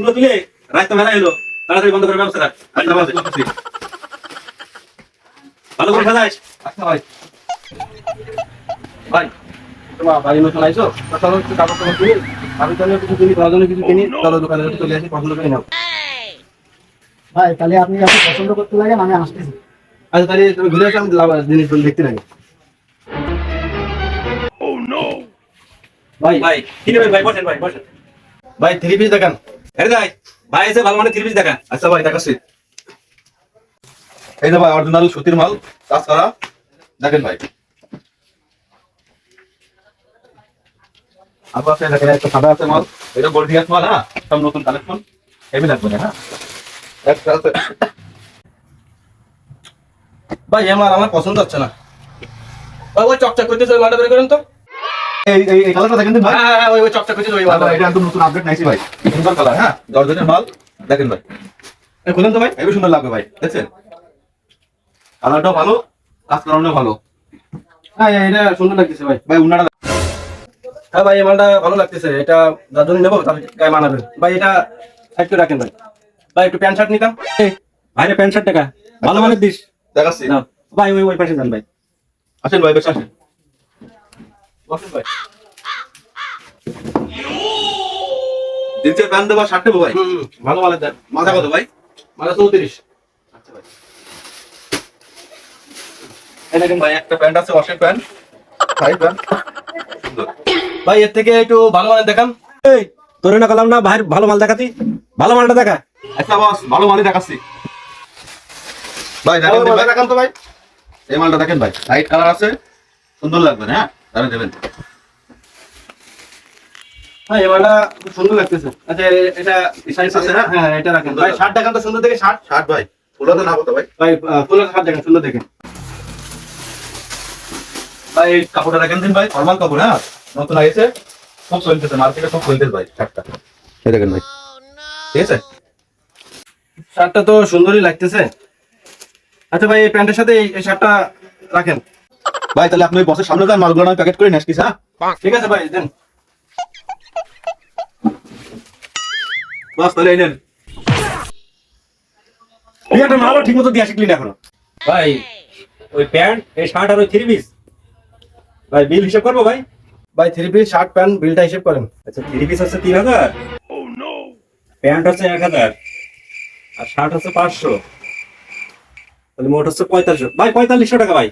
গুলো তুলে রাস্তা মেলা এলো। তাড়াতাড়ি বন্ধ করে ব্যবস্থা রাখ। ভালো করে আচ্ছা ভাই। ভাই তোমার বাড়ি নতুন আইছো? তা চলো একটু কাপড় টাপড় কিনি। আমি জন্য কিছু কিনি তোমার জন্য কিছু কিনি। চলো দোকানে চলে আসি পছন্দ করে নাও। ভাই তাহলে আপনি আপনি পছন্দ করতে লাগেন আমি আসতেছি। আচ্ছা তাহলে তুমি ঘুরে আসো আমি জিনিসগুলো দেখতে লাগি। ভাই ভাই। কি নেবেন? ভাই বসেন ভাই বসেন। ভাই থ্রি পিস দেখান। এই দেখ ভাই এসে ভালো মানে ত্রিশ দেখা আচ্ছা ভাই দেখাচ্ছি। এই যে ভাই অরিজিনাল সুতির মাল কাজ করা। দেখেন ভাই। আবার দেখেন একটা সাদা আছে মাল। এটা মাল হ্যাঁ? সব নতুন কালেকশন হেভি লাগবে না হ্যাঁ? একটা আছে। ভাই আমার আমার পছন্দ হচ্ছে না। ভাই ওই চকচক করতেছে মালটা বের করেন তো। এই এই এই কালারটা দেখেন ভাই। হ্যাঁ ওই ওই চকচক করতেছে ওই ভাই, এটা একদম নতুন আপডেট নাইছি ভাই। সুন্দর কালার হ্যাঁ জর্জেটের মাল। দেখেন ভাই। এই খুলেন তো ভাই। হেভি সুন্দর লাগবে ভাই দেখছেন? কালারটাও ভালো কাজ করানো ভালো। হ্যাঁ হ্যাঁ, এটা সুন্দর লাগতেছে ভাই। ভাই হ্যাঁ ভাই মালটা ভালো লাগতেছে এটা যার জন্য নেব তার গায়ে মানাবে ভাই এটা সাইড করে রাখেন ভাই। ভাই একটু প্যান্ট শার্ট নিতাম। ভাইরে প্যান্ট শার্ট টাকা। ভালো মানে দিস দেখাচ্ছি। ভাই ওই ওই পাশে যান ভাই। আসেন ভাই বেশ আসেন। বসেন ভাই। দেবো ভালো মালের দেন মাথা কত ভাই? মাথা চৌত্রিশ। আচ্ছা ভাই। দেখেন ভাই একটা প্যান্ট আছে ওয়াশের প্যান্ট। Side pant. ভাই এর থেকে একটু ভালো মানের দেখান। এই তোরে না কলাম না ভাই ভালো মাল দেখাতি। ভালো মালটা দেখা। আচ্ছা বস ভালো মালই দেখাচ্ছি। ভাই দেখেন তো ভাই। এই মালটা দেখেন ভাই। লাইট কালার আছে সুন্দর লাগবে না? হ্যাঁ তাহলে দেবেন। হ্যাঁ এই মালটা খুব সুন্দর লাগতেছে। আচ্ছা এটা Size আছে না? হ্যাঁ এটা রাখেন। ভাই শার্ট দেখান তো সুন্দর দেখে শার্ট শার্ট ভাই ফুলাতে না হতো ভাই। ভাই ফুলের শার্ট দেখেন সুন্দর দেখে ভাই এই কাপড়টা দেখেন দিন ভাই নর্মাল কাপড় হ্যাঁ? নতুন আইছে সব চলতেছে মার্কেটে চলতেছে ভাই শার্টটা এই দেখেন ভাই। ঠিক আছে? শার্টটা তো সুন্দরই লাগতেছে। আচ্ছা ভাই এই প্যান্টের সাথে এই শার্টটা রাখেন। ভাই তাহলে আপনি ওই বসের সামনে যান মালগুলো আমি প্যাকেট করে নিয়ে আসছি হ্যাঁ? ঠিক আছে ভাই দেন। বাস তাহলে এই নেন। তুই একটা মালও ঠিক মতো দিয়ে শিখলি না এখনও। ভাই ওই প্যান্ট এই শার্ট আর ওই থ্রি পিস ভাই বিল হিসাব করব ভাই? ভাই থ্রি পিস শার্ট প্যান্ট বিলটা হিসেব করেন। আচ্ছা থ্রি পিস হচ্ছে তিন হাজার? প্যান্ট হচ্ছে এক হাজার। আর শার্ট হচ্ছে পাঁচশো। তাহলে মোট হচ্ছে পঁয়তাল্লিশশো ভাই পঁয়তাল্লিশশো টাকা ভাই।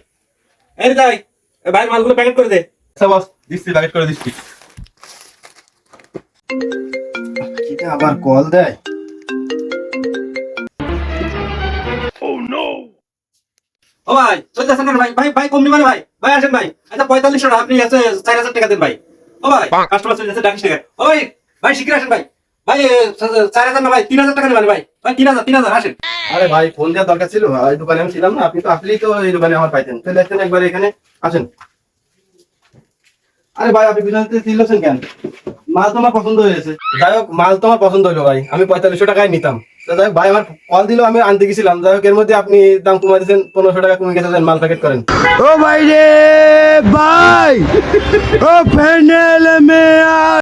এই যাই ভাই মালগুলো প্যাকেট করে দে। আচ্ছা বস দিচ্ছি প্যাকেট করে দিচ্ছি। আবার কল দেয়? ও ভাই চলে আসেন ভাই? ভাই ভাই কম নিবেন ভাই? ভাই আসেন ভাই। আচ্ছা পঁয়তাল্লিশশো টাকা আপনি আছে চার হাজার টাকা দেন ভাই। ও ভাই কাস্টমার চলে যাচ্ছে ডাকিস টাকা। ও ভাই ভাই শিখিয়ে আসেন ভাই। ভাই চার হাজার না ভাই তিন হাজার টাকা নেবেন ভাই। ভাই তিন হাজার তিন হাজার আসেন। আরে ভাই ফোন দেওয়ার দরকার ছিল এই দোকানে আমি ছিলাম না আপনি তো আসলেই তো এই দোকানে আমার পাইতেন। আসতেন একবার এখানে আসেন। আরে ভাই আপনি কেন? মাল তোমার পছন্দ হয়েছে যাই হোক মাল তোমার পছন্দ হলো ভাই আমি পঁয়তাল্লিশশো টাকায় নিতাম। যাই হোক ভাই আমার কল দিল আমি আনতে গেছিলাম। যাই হোক এর মধ্যে আপনি দাম কমাই দিয়েছেন পনেরোশো টাকা কমে গেছে মাল প্যাকেট করেন। ও ভাই রে ভাই! ও প্যান্ডেল মে